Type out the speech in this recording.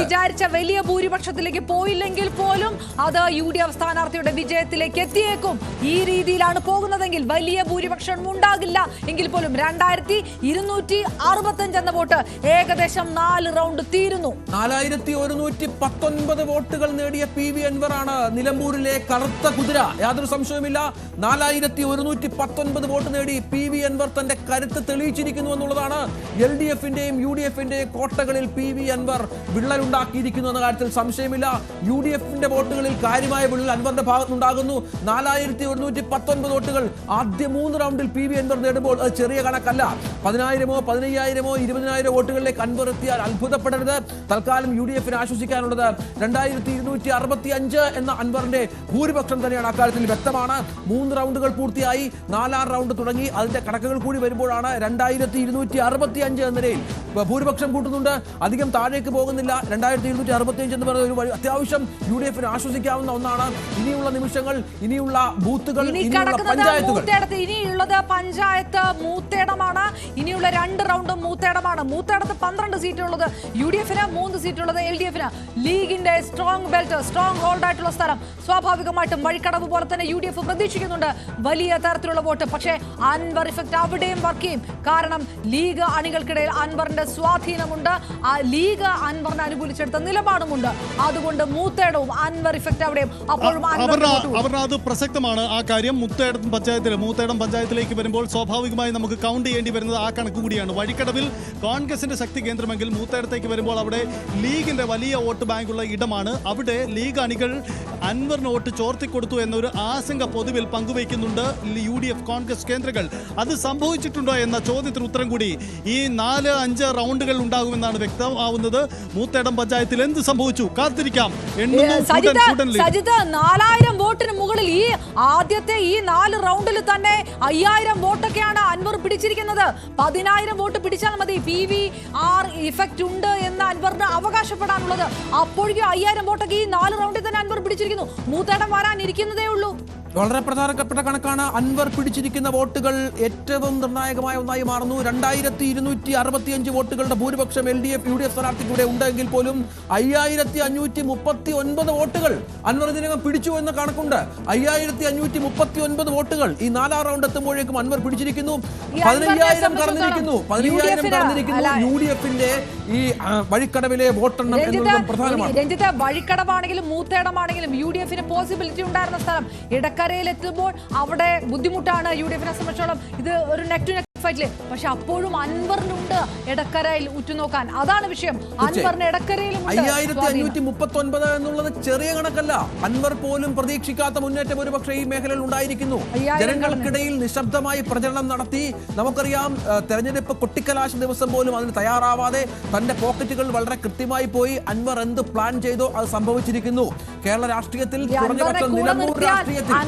വിചാരിച്ച വലിയ ഭൂരിപക്ഷത്തിലേക്ക് പോയില്ലെങ്കിൽ പോലും അത് യു ഡി എഫ് സ്ഥാനാർത്ഥിയുടെ വിജയത്തിലേക്ക് എത്തിയേക്കും. ഈ രീതിയിലാണ് പോകുന്നതെങ്കിൽ വലിയ ഭൂരിപക്ഷം ഉണ്ടാകില്ല. എങ്കിൽ പോലും രണ്ടായിരത്തി ഇരുന്നൂറ്റി അറുപത്തഞ്ച് എന്ന വോട്ട് ഏകദേശം നാല് റൗണ്ട് തീരുന്നു. നാലായിരത്തി ഒരുന്നൂറ്റി പത്തൊൻപത് വോട്ടുകൾ നേടിയ പി വി ആണ് നിലമ്പൂരിലെ കറുത്ത കുതിര. യാതൊരു സംശയവുമില്ല. നാലായിരത്തി ഒരുന്നൂറ്റി പത്തൊൻപത് വോട്ട് നേടി പി വി അൻവർ തന്റെ കരുത്ത് തെളിയിച്ചിരിക്കുന്നു എന്നുള്ളതാണ് എൽ ഡി എഫിന്റെയും യു ഡി എഫിന്റെയും കോട്ടകളിൽ പി വി അൻവർ വിള്ളലുണ്ടാക്കിയിരിക്കുന്നു എന്ന കാര്യത്തിൽ സംശയമില്ല. യു ഡി എഫിന്റെ വോട്ടുകളിൽ കാര്യമായ വിള്ളൽ അൻവറിന്റെ ഭാഗത്തുനിന്നുണ്ടാകുന്നു. നാലായിരത്തി ഒരുന്നൂറ്റി പത്തൊൻപത് വോട്ടുകൾ ആദ്യ മൂന്ന് റൗണ്ടിൽ പി വി അൻവർ നേടുമ്പോൾ അത് ചെറിയ കണക്കല്ല. പതിനായിരമോ പതിനയ്യായിരമോ ഇരുപതിനായിരം വോട്ടുകളിലേക്ക് അൻവർ എത്തിയാൽ അത്ഭുതപ്പെടരുത്. തൽക്കാലം യു ഡി എഫിന് ആശ്വസിക്കാനുള്ളത് രണ്ടായിരത്തി ഇരുന്നൂറ്റി അറുപത്തി അഞ്ച് എന്ന അൻവറിന്റെ ഭൂരിപക്ഷം തന്നെയാണ് അക്കാര്യത്തിൽ വ്യക്തമാണ്. മൂന്ന് റൗണ്ടുകൾ പൂർത്തിയായി. നാലാം റൗണ്ട് തുടങ്ങി. അതിന്റെ കണക്കുകൾ കൂടി വരുമ്പോഴാണ് രണ്ടായിരത്തി ഇരുന്നൂറ്റി അറുപത്തി അഞ്ച് എന്ന നിലയിൽ ഭൂരിപക്ഷം കൂട്ടുന്നുണ്ട്. അധികം താഴേക്ക് പോകുന്നില്ല. രണ്ടായിരത്തി ഇരുന്നൂറ്റി അറുപത്തി അഞ്ച് എന്ന് പറയുന്ന ഒരു വഴി- അത്യാവശ്യം യു ഡി എഫിന് ആശ്വസിക്കാവുന്ന ഒന്നാണ്. ഇനിയുള്ള നിമിഷങ്ങൾ ഇനിയുള്ള ബൂത്തുകൾ ഇനി ഇനിയുള്ള പഞ്ചായത്തുകൾ. ഇനിയുള്ളത് പഞ്ചായത്ത് മൂത്തേടമാണ്. ഇനിയുള്ള രണ്ട് റൗണ്ടും മൂത്തേടമാണ് മൂത്തേടത്ത് പന്ത്രണ്ട് സീറ്റുള്ളത് യു ഡി എഫിന് മൂന്ന് സീറ്റുള്ളത് എൽ ഡി എഫിന് ലീഗിന്റെ സ്ട്രോങ് ബെൽറ്റ് സ്ട്രോങ് ഹോൾഡ് ആയിട്ടുള്ള സ്ഥലം. സ്വാഭാവികമായിട്ടും വഴിക്കടവ് പോലെ തന്നെ യു ഡി എഫ് പ്രതീക്ഷിക്കുന്നുണ്ട്. വലിയ തരത്തിലുള്ള വോട്ട്. പക്ഷേ അൻവർ ഇഫക്റ്റ് അവിടെയും വർക്ക് ചെയ്യും. കാരണം ലീഗ് അണികൾക്കിടയിൽ അൻവറിന്റെ സ്വാധീനമുണ്ട്. ആ ലീഗ് അൻവറിനെ അനുകൂലിച്ചെടുത്ത നിലപാടുമുണ്ട്. അതുകൊണ്ട് മൂത്തേടവും അൻവർ ഇഫക്റ്റ് അവിടെയും. അപ്പോഴും അത് പ്രസക്തമാണ് ആ കാര്യം. മുത്തേടം പഞ്ചായത്തിൽ മൂത്തേടം പഞ്ചായത്തിലേക്ക് വരുമ്പോൾ സ്വാഭാവികമായി നമുക്ക് കൗണ്ട് ചെയ്യേണ്ടി വരുന്നത് ആ കണക്ക് കൂടിയാണ്. വഴിക്കടവിൽ കോൺഗ്രസിന്റെ ശക്തി കേന്ദ്രമെങ്കിൽ മൂത്തേടത്തേക്ക് വരുമ്പോൾ അവിടെ ലീഗിന്റെ വലിയ വോട്ട് ബാങ്കുള്ള ഇടമാണ്. അവിടെ ലീഗ് അണികൾ അൻവറിന് വോട്ട് ചോർത്തിക്കൊടുത്തു എന്നൊരു ആശങ്ക പൊതുവിൽ പങ്കുവയ്ക്കുന്നുണ്ട് യു ഡി എഫ് കോൺഗ്രസ് കേന്ദ്രങ്ങൾ. അത് സംഭവിച്ചിട്ടുണ്ടോ എന്ന ചോദ്യത്തിന് ഉത്തരം കൂടി ഈ നാല് അഞ്ച് റൗണ്ടുകൾ ഉണ്ടാകുമെന്നാണ് വ്യക്തമാവുന്നത്. മൂത്തേടം പഞ്ചായത്തിൽ എന്ത് സംഭവിച്ചു? കാത്തിരിക്കാം. നാലായിരം ഈ ആദ്യത്തെ ഈ നാല് റൗണ്ടിൽ തന്നെ അയ്യായിരം വോട്ടൊക്കെയാണ് അൻവർ പിടിച്ചിരിക്കുന്നത്. പതിനായിരം വോട്ട് പിടിച്ചാൽ മതി. പി വി ആർ ഇഫക്റ്റ് ഉണ്ട് എന്ന് അൻവറിന് അവകാശപ്പെടാനുള്ളത്. അപ്പോഴേക്കും അയ്യായിരം വോട്ടൊക്കെ ഈ നാല് റൗണ്ടിൽ തന്നെ അൻവർ പിടിച്ചിരിക്കുന്നു. മൂത്തേടം വരാനിരിക്കുന്നതേ ഉള്ളൂ. വളരെ പ്രധാനപ്പെട്ട കണക്കാണ് അൻവർ പിടിച്ചിരിക്കുന്ന വോട്ടുകൾ ഏറ്റവും നിർണായകമായ ഒന്നായി മാറുന്നു. രണ്ടായിരത്തി ഇരുന്നൂറ്റി അറുപത്തിയഞ്ച് വോട്ടുകളുടെ ഭൂരിപക്ഷം L D F U D F സ്ഥാനാർത്ഥിക്ക് ഇവിടെ ഉണ്ടെങ്കിൽ പോലും അയ്യായിരത്തി അഞ്ഞൂറ്റി മുപ്പത്തി ഒൻപത് വോട്ടുകൾ അൻവർ ഇതിനകം പിടിച്ചു എന്ന കണക്കുണ്ട്. അയ്യായിരത്തി അഞ്ഞൂറ്റി മുപ്പത്തി ഒൻപത് വോട്ടുകൾ ഈ നാലാം റൗണ്ട് എത്തുമ്പോഴേക്കും അൻവർ പിടിച്ചിരിക്കുന്നു. പതിനയ്യായിരം കടന്നിരിക്കുന്നു. പതിനയ്യായിരം കടന്നിരിക്കുന്നു. യു ഡി എഫിന്റെ ഈ വഴിക്കടവിലെ വോട്ടെണ്ണം എന്നുള്ളതും പ്രധാനമാണ്. രഞ്ജിത്ത് വഴിക്കടവാണെങ്കിലും മൂത്തേടമാണെങ്കിലും യു ഡി എഫിന് പോസിബിലിറ്റി ഉണ്ടായിരുന്ന സ്ഥലം. ഇടക്കരയിൽ എത്തുമ്പോൾ അവിടെ ബുദ്ധിമുട്ടാണ് യു ഡി എഫിനെ സംബന്ധിച്ചോളം. ഇത് ഒരു നെക്ക് ടു നെക്ക് ഫൈറ്റിൽ പക്ഷെ അപ്പോഴും അൻവറിനുണ്ട് ഇടക്കരയിൽ ഉറ്റുനോക്കാൻ. അതാണ് വിഷയം. അൻവറിന് ഇടക്കരയിലും അയ്യായിരത്തി അഞ്ഞൂറ്റി മുപ്പത്തി ഒൻപത് എന്നുള്ളത് ചെറിയ കണക്കല്ല. അൻവർ പോലും പ്രതീക്ഷിക്കാത്ത മുന്നേറ്റം ഒരു പക്ഷേ ഈ മേഖലയിൽ ഉണ്ടായിരിക്കുന്നു. ജനങ്ങൾക്കിടയിൽ നിശബ്ദമായി പ്രചരണം നടത്തി. നമുക്കറിയാം തെരഞ്ഞെടുപ്പ് കൊട്ടിക്കലാശ ദിവസം പോലും അതിന് തയ്യാറാവാതെ തന്റെ പോക്കറ്റുകൾ വളരെ കൃത്യമായി പോയി. അൻവർ എന്ത് പ്ലാൻ ചെയ്തോ അത് സംഭവിച്ചിരിക്കുന്നു. കേരള രാഷ്ട്രീയത്തിൽ കുറഞ്ഞ പക്ഷം നിലമ്പൂർ രാഷ്ട്രീയത്തിൽ.